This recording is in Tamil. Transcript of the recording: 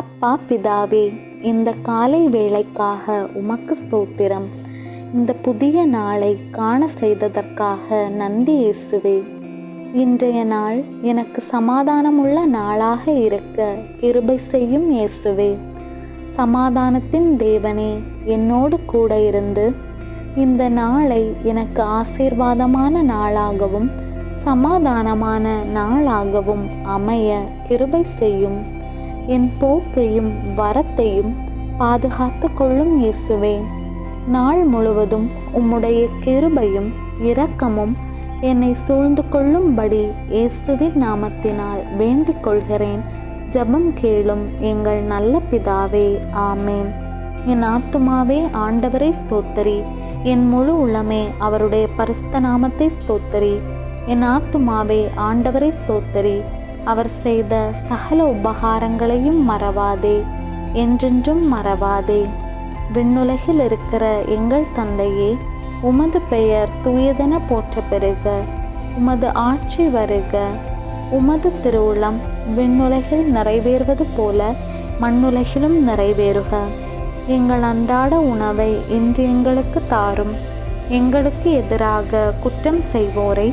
அப்பா பிதாவே இந்த காலை வேளைக்காக உமக்கு ஸ்தோத்திரம். இந்த புதிய நாளை காண செய்ததற்காக நன்றி இயேசுவே. இன்றைய நாள் எனக்கு சமாதானமுள்ள நாளாக இருக்க கிருபை செய்யும் இயேசுவே. சமாதானத்தின் தேவனே என்னோடு கூட இருந்து இந்த நாளை எனக்கு ஆசீர்வாதமான நாளாகவும் சமாதானமான நாளாகவும் அமைய கிருபை செய்யும். என் போக்கையும் வரத்தையும் பாதுகாத்து கொள்ளும் இயேசுவே. நாள் முழுவதும் உம்முடைய கிருபையும் இரக்கமும் என்னை சூழ்ந்து கொள்ளும்படி இயேசுவின் நாமத்தினால் வேண்டிக் கொள்கிறேன் ஜபம் கேளும் எங்கள் நல்ல பிதாவே ஆமேன். என் ஆத்துமாவே ஆண்டவரை ஸ்தோத்தரி. என் முழு உள்ளமே அவருடைய பரிசுத்த நாமத்தை ஸ்தோத்தரி. என் ஆத்துமாவே ஆண்டவரை ஸ்தோத்தரி. அவர் செய்த சகல உபகாரங்களையும் மறவாதே. என்றென்றும் மறவாதே. விண்ணுலகில் இருக்கிற எங்கள் தந்தையே உமது பெயர் தூயதென போற்ற பெறுக. உமது ஆட்சி வருக. உமது திருவுளம் விண்ணுலகில் நிறைவேறுவது போல மண்ணுலகிலும் நிறைவேறுக. எங்கள் அன்றாட உணவை இன்று எங்களுக்கு தாரும். எங்களுக்கு எதிராக குற்றம் செய்வோரை